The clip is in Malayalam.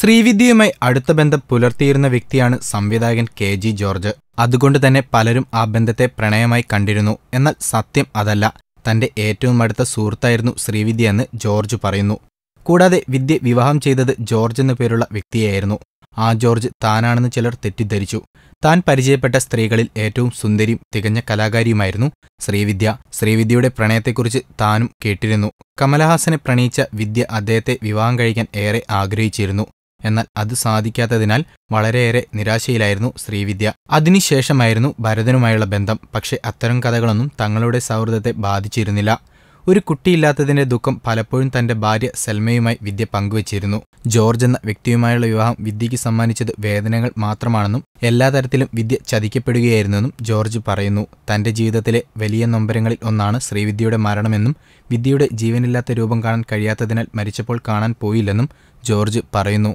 ശ്രീവിദ്യയുമായി അടുത്ത ബന്ധം പുലർത്തിയിരുന്ന വ്യക്തിയാണ് സംവിധായകൻ കെ ജി ജോർജ്. അതുകൊണ്ട് തന്നെ പലരും ആ ബന്ധത്തെ പ്രണയമായി കണ്ടിരുന്നു. എന്നാൽ സത്യം അതല്ല. തന്റെ ഏറ്റവും അടുത്ത സുഹൃത്തായിരുന്നു ശ്രീവിദ്യ എന്ന് ജോർജ് പറയുന്നു. കൂടാതെ വിദ്യ വിവാഹം ചെയ്തത് ജോർജ് എന്നു പേരുള്ള വ്യക്തിയായിരുന്നു ആ ജോർജ് താനാണെന്ന് ചിലർ തെറ്റിദ്ധരിച്ചു. താൻ പരിചയപ്പെട്ട സ്ത്രീകളിൽ ഏറ്റവും സുന്ദരിയും തികഞ്ഞ കലാകാരിയുമായിരുന്നു ശ്രീവിദ്യ. ശ്രീവിദ്യയുടെ പ്രണയത്തെക്കുറിച്ച് താനും കേട്ടിരുന്നു. കമലഹാസനെ പ്രണയിച്ച വിദ്യ അദ്ദേഹത്തെ വിവാഹം കഴിക്കാൻ ഏറെ ആഗ്രഹിച്ചിരുന്നു. എന്നാൽ അത് സാധിക്കാത്തതിനാൽ വളരെയേറെ നിരാശയിലായിരുന്നു ശ്രീവിദ്യ. അതിനുശേഷമായിരുന്നു ഭരതനുമായുള്ള ബന്ധം. പക്ഷേ അത്തരം കഥകളൊന്നും തങ്ങളുടെ സൗഹൃദത്തെ ബാധിച്ചിരുന്നില്ല. ഒരു കുട്ടിയില്ലാത്തതിന്റെ ദുഃഖം പലപ്പോഴും തന്റെ ഭാര്യ സെൽമയുമായി വിദ്യ പങ്കുവച്ചിരുന്നു. ജോർജ് എന്ന വ്യക്തിയുമായുള്ള വിവാഹം വിദ്യയ്ക്ക് സമ്മാനിച്ചത് വേദനകൾ മാത്രമാണെന്നും എല്ലാ തരത്തിലും വിദ്യ ചതിക്കപ്പെടുകയായിരുന്നെന്നും ജോർജ് പറയുന്നു. തന്റെ ജീവിതത്തിലെ വലിയ നൊമ്പരങ്ങളിൽ ഒന്നാണ് ശ്രീവിദ്യയുടെ മരണമെന്നും വിദ്യയുടെ ജീവനില്ലാത്ത രൂപം കാണാൻ കഴിയാത്തതിനാൽ മരിച്ചപ്പോൾ കാണാൻ പോയില്ലെന്നും ജോർജ് പറയുന്നു.